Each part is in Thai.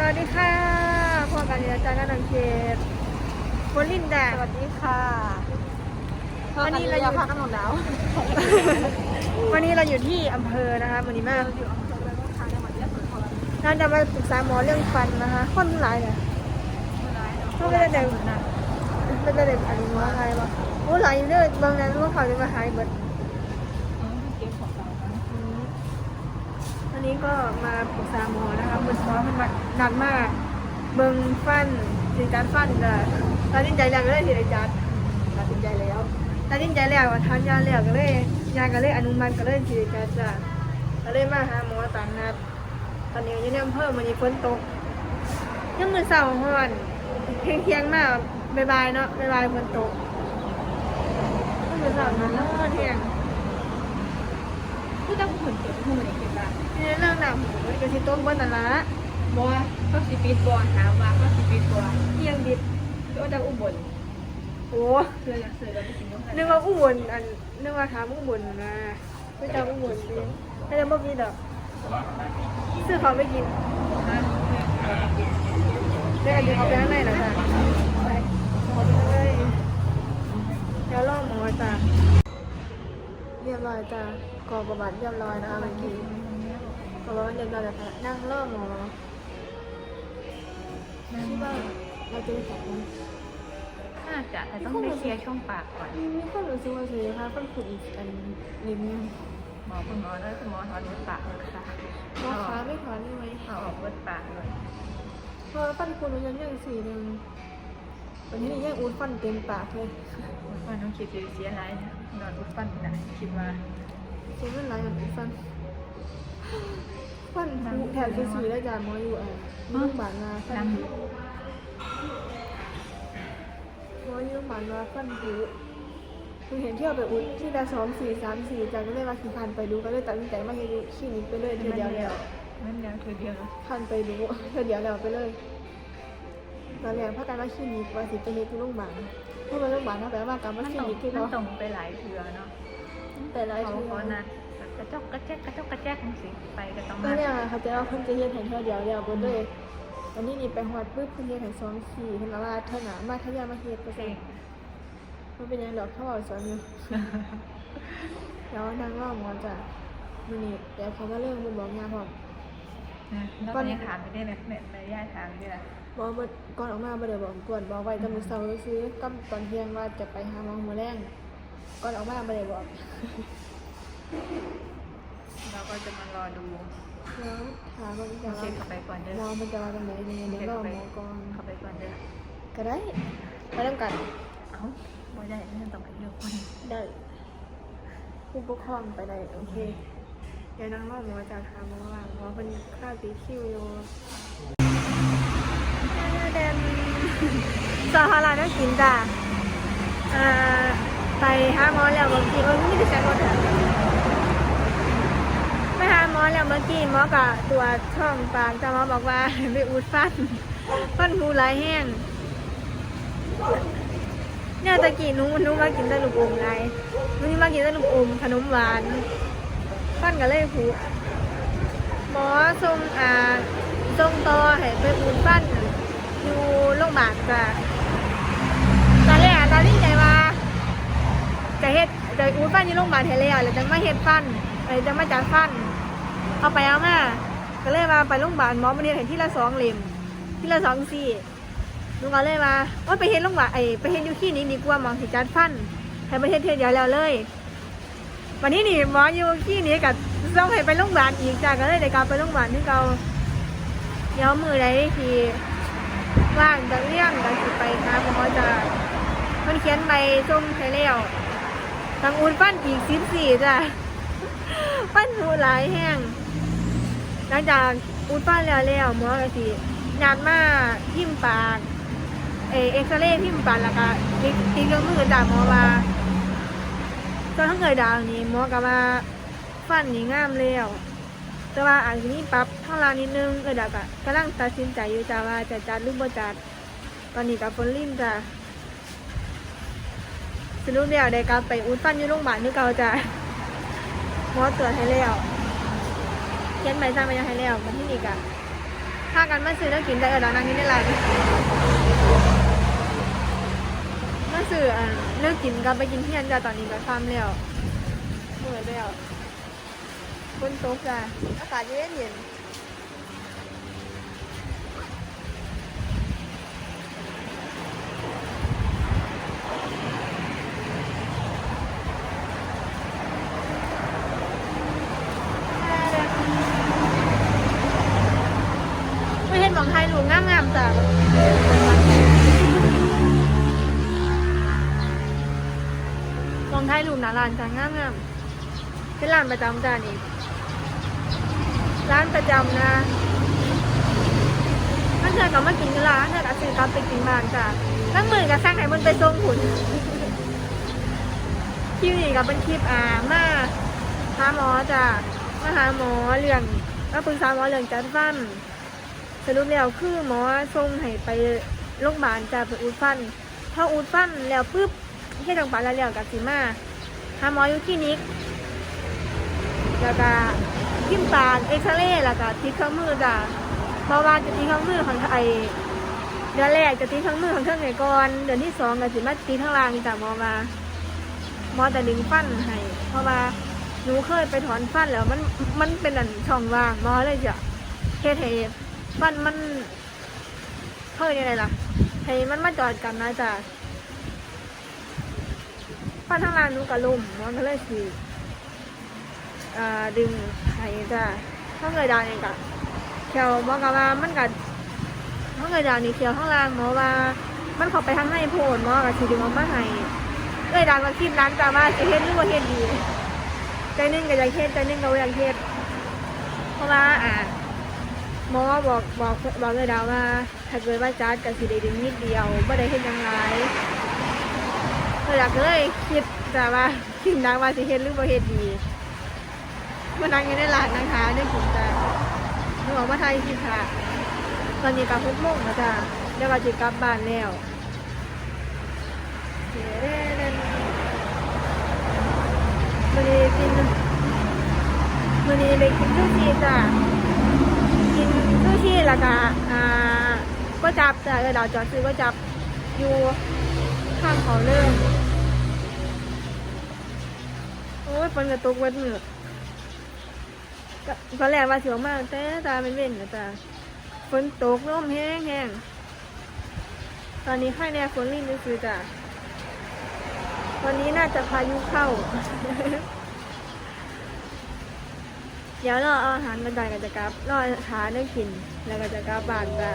สวัสดีค่ะพวกกันเรียนอาจารย์นันเขตบนลินแดดสวัสดีค่ะวันนี้เราอยู่พักกันหมดแล้ว วันนี้เราอยู่ที่อำเภอนะคะวันนี้มากอยู่อำเภอแล้วก็ทางจังหวัดยะโสธรน่าจะมาปรึกษาหมอเรื่องฟันนะคะคนหลายเนี่ยเขาไม่ได้เด็กไม่ได้เด็กอันนี้ว่าอะไรวะโอ้หลายอยู่เด้อบางนั้นว่าเขาจะมาหายเบิดอืม วันนี้ก็มาปรึกษาหมอนะคะคุณหมอมันหนักมาก เบิ่งฟันสิจัดฟันจ้ะตัดสินใจแล้วก็เลยสิได้จัดตัดสินใจแล้วตัดสินใจแล้วทานยาแล้วก็เลยยาก็เลยอนุมัติก็เลยสิได้จัดจ้ะก็เลยมาหาหมอตามนัดตอนนี้อยู่ในอำเภอมันนี้ฝนตกยังมือเสาร์ฮ้อนเที่ยงเที่ยงมากบ่ายๆเนาะบ่ายๆฝนตกยังมือเสาร์นั้นฮ้อนเที่ยง คือต้องผลเกิดขึ้นในเขตบ้านนี่เรื่องหนักมันก็สิตกเบิ่นั่นละบัวก็สิปีบัวถามว่าก็สิปีบัวเที่ยงดิบก็จะอุบลโอ้เพื่ออยากซื้อแล้วไปกินน้ำกันนึกว่าอุบลอันนึกว่าถามอุบลนะไม่จำอุบลจริงแต่เดี๋ยวบ่มีดอกซื้อเขาไม่กินเดี๋ยวอันนี้เอาไปข้างในนะจ๊ะ รียบร้อยจ้ะกรอกประวัติเรียบร้อยนะคะเมื่อกี้กรอกประวัติเรียบร้อยแล้วค่ะนั่งรอหมอคิดว่าเราจะได้สองคนน่าจะแต่ต้องไปเคลียร์ช่องปากก่อนมีความรู้สึกว่าสิคะคนขุดอีกอันริมหมอคุณหมอแล้วคุณหมอถอนเบิดปากเลยค่ะหมอขาไม่ถอนได้ไหมเอาออกเบิดปากเลยเพราะว่าฟันคุณมันยังยังสีหนึ่งวันนี้นี่ยังอูดฟันเต็มปากเลย ว่าน้องคิดดูเสียหายนะนอนอุดฟันนะคิดว่าเจ็บมันหลายกับอูดฟันฟันผุแถบสีๆได้จากหมออยู่อะมีโรงพยาบาลมาฟัดันงผุหมออยู่โรงพยาบาลมาฟันผุคือเห็นเที่ยวไปอุดที่ละสองสี่สามสี่จากก็เลยว่าขี่ผ่านไปดูก็เลยตัดสินใจมาเฮ็ดคลินิกไปเลยเทีเดียวแล้วนั่นเดียวคือเดียวผ่านไปดูเทีเดียวแล้วไปเลยตอนแรกพากันมาคลินิกว่าสิไปเฮ็ดที่โรงพยาบาล เพราะว่าโรงพยาบาลเขาแปลว่ากลับมามันคลิตรงนิกที่มันเขาตรงไปหลายเทือเนาะแต่หลายเขาทีเพราะนั้นกระจกกระแจกกระจกกระแจกจังสิไปก็ต้องก็มาเนี่ยเขาจะเอาเพิ่นจะเฮ็ดให้เท่าเดียวแล้วเบิดเลยวันนี้นี่ไปฮอดปึ๊บเพิ่นเฮ็ดให้สองสี่เพิ่นเอาว่าเท่าหนามาทะยามาเฮ็ดไปเซ็ใส่งมันเป็นหยังดอกเขาเอาสอนอยู่ แล้วนางเล่าหมอจ้ะมื้อนี้เดี๋ยวเขามาเรื่องบุญบอกงานพร้อมนะแล้วก็ยังถามไปได้แบบแบบระยะทางด้วยล่ะ บอกว่าก่อนออกมาบ่ได้บอกกวนบอกไว้แต่มื้อเช้าซื้อกับตอนเที่ยงว่าจะไปหาหมอมื้อแรงก่อนออกมาบ่ได้บอกเราก็จะมารอดูแล้วถามว่ามันจะโอเคว่าเข้าไปก่อนเด้หมออมันจะว่าจังไดเนี่ยเดี๋ยวรอหมอก่อนเข้าไปก่อนเด้อก็ได้ไปนํกันเอ้าไม่ได้ไม่ต้องไปเลือกคนได้ผู้ปกครองไปได้โอเคเดี๋ยวนั่งรอหมอจากทางหมอว่าหมอเป็นค่าตีคิวอยู่ เดนสาธารณกินจ้ะไปหาหมอแล้วเมื่อกี้เอ้ยไม่ได้ใช้รถอะไปหาหมอแล้วเมื่อกี้หมอก็ตรวช่องปากแต่หมอบอกว่าไปอุดฟันฟันหูหลแห้งเนี่ยตะกี้นุ้นุ้มากินแต่ลูกอมไรนุ้มากินแต่ลูกอมขนมหวานฟันก็เลยผุหมอส่งอ่า ส่งต่อให้ไปอุดฟันอยู่โรงพยาบาลจ้ะตอนแรกอตอนนี้ใจว่าจะเฮ็ดจะอุดฟันอยู่โรงพยาบาลเทแล้วแล้วจะมาเฮ็ดฟันอะไรจะมาจัดฟัน เอาไปเอามาก็เลยมาไปโรงพยาบาลหมอมาเรียนเห็นที่ละสองเล่มที่ละสองสี่ลุงก็เลยว่าว่าไปเห็นลงว่าไอ้ไปเห็นอยู่ที่นี้ดีกว่ามองสิจัดฟันให้ไปเห็นเทศเดียวแล้วเลย วันนี้นี่หมออยู่ที่นี้กับต้องให้ไปโรงพยาบาลอีกจ้าก็เลยได้กลับไปโรงพยาบาลที่เรา เดี๋ยวมือใดทีว่างจะเลี่ยงก็สิไปหาหมอจะมันเขียนใบส่งให้แล้วทางอุ่นฟันอีกสิบสี่จ้ะฟันหูหลายแห้งหลังจากอุ่นฟันแล้วแล้วหมอก็สิงานมาพิมปากเอเอ็กซเรย์พิมปากแล้วก็ติ๊กติ๊กเครื่องมือจากหมอว่าตอนทั้งเกิดดาวนี้หมอก็ว่าฟันนี่งามแล้ว แต่ว่าอาจจะมีปรับข้างล่างนิดนึงเออดาก็กำลังตัดสินใจอยู่จ้าว่าจะจัดหรือบ่จัด ตอนนี้กับฝนลิ่นจ้ะสรุปแล้วได้กลับไปอุดฟันอยู่โรงพยาบาลที่เก่าจ้ะหมอตรวจให้แล้วเขียนใบสั่งมายังให้แล้วมาที่นี่กะพากันมาซื้อแล้วกินแต่เออเรานั่งนี่ได้ไรมาซื้ออะเลิกกินกันไปกินเที่ยงจ้ะตอนนี้ก็ค่ำแล้วเมื่อยแล้ว บนต๊ะจ้ะอากาศเย็นเย็นไม่เห็นมองไทยหลูงงามๆจ้ะมองไทยหลูกนะร้านจ้ะงามๆเป็นร้านประจำจ้ะนี่ ร้านประจำนะถ้าเธอก็มากินที่ร้านเธอก็ซื้อกลับไปกินบ้านจ้ะทั้งมือก็สร้างให้มันไปทรงผุนคลิปนี้ก็เป็นคลิปอ่ามาหาหมอจ้ะมาหาหมอเรื่องมาปรึกษาหมอเรื่องจัดฟันสรุปแล้วคือหมอส่งให้ไปโรงพยาบาลจ้ะไปอุดฟันพออุดฟันแล้วปุ๊บเฮ็ดทางปาแล้วแล้วกับสิมาหาหมออยู่คลินิกแล้วก็ ทิมตาเอ็กซเรย์แล้วก็ติดเครื่องมือจ้ะเพราะว่าจะติดเครื่องมือของไอเดือนแรกจะติดเครื่องมือของเครื่องไหนก่อนเดือนที่สองก็สิมาติดข้างล่างจ้ะหมอมาหมอแต่ดึงฟันให้เพราะว่าหนูเคยไปถอนฟันแล้วมันมันเป็นอันช่องว่างหมอเลยจ้ะเฮ็ดให้ฟันมันเขาเรียกอะไรล่ะให้มันมาจอดกันนะจ้ะฟันข้างล่างหนูกระลุ่มมอก็เลยสิอ่ ดึงไห้จ้ะถ้าเงยดาวนี่กะเขียวหมอกะว่ามันกะถ้าเงยดาวนี่เขียวข้างล่างหมอว่า มันเข้าไปทางในโพนหมอกะสิดึงออกมาให้เอ้ยดาวก็คิดนั้นจ้ะว่าสิเฮ็ดหรือบ่เฮ็ดดีใจนึงก็อยากเฮ็ดใจนึงก็บ่อยากเฮ็ดเพราะว่าอ่าหมอบอกบอกบอกเลยดาวว่าถ้าเกิดว่าจัดก็สิได้ดึงนิดเดียวบ่ได้เฮ็ดยังหลายเลยอยากเลยคิดจ้ะว่าคิดนักว่าสิเฮ็ดหรือบ่เฮ็ด ดีมานั่งอยู่ในร้านนะคะได้กินจ้าหนูออกมาไทยสิค่ะ ตอนนี้กลับพุกโมงแล้วจ้าเดี๋ยวก็จะกลับบ้านแล้วเดี๋ยวเด่นมันนี้กินมันนี้ไปกินซูชิจ้ากินซูชิแล้วก็อ่าก็จับจ้าเออเราจอดซื้อก็จับอยู่ข้างเขาเลยโอ้ยฝนกระตุกเวัดมือ ตอนแรกว่าสิออกมาแต่ตาเป็นเว้นนะจ้ะฝนตกลมแห้งแห้งตอนนี้ค่ายแน่ฝนลินซื้อๆจ้ะตอนนี้น่าจะพายุเข้า เดี๋ยวรอเอาอาหารกันไปกันจะกลับรอหาได้กิน แล้วก็จะกลับบ้านจ้ะ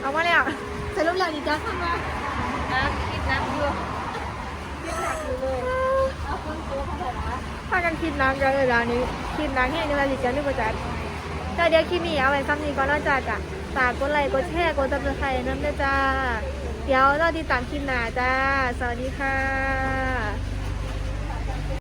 เอามาแล้วสรุปแล้วดีจ้ะทำมาน้ำคิดน้ำอยู่พากัน คิดน้ำกันเลยร้านนี้คิดนักแห้งกันแล้วดิจ้ะนึกว่าจัดแต่เดี๋ยวคิดมีเอาไว้ซ้ำนี้ก่อนแล้วจ้ะจ้ะฝากกดไลค์กดแชร์กดติดตามใครน้ำด้จ้า เดี๋ยวเราติดตามคลิปหน้าจ้า สวัสดีค่ะ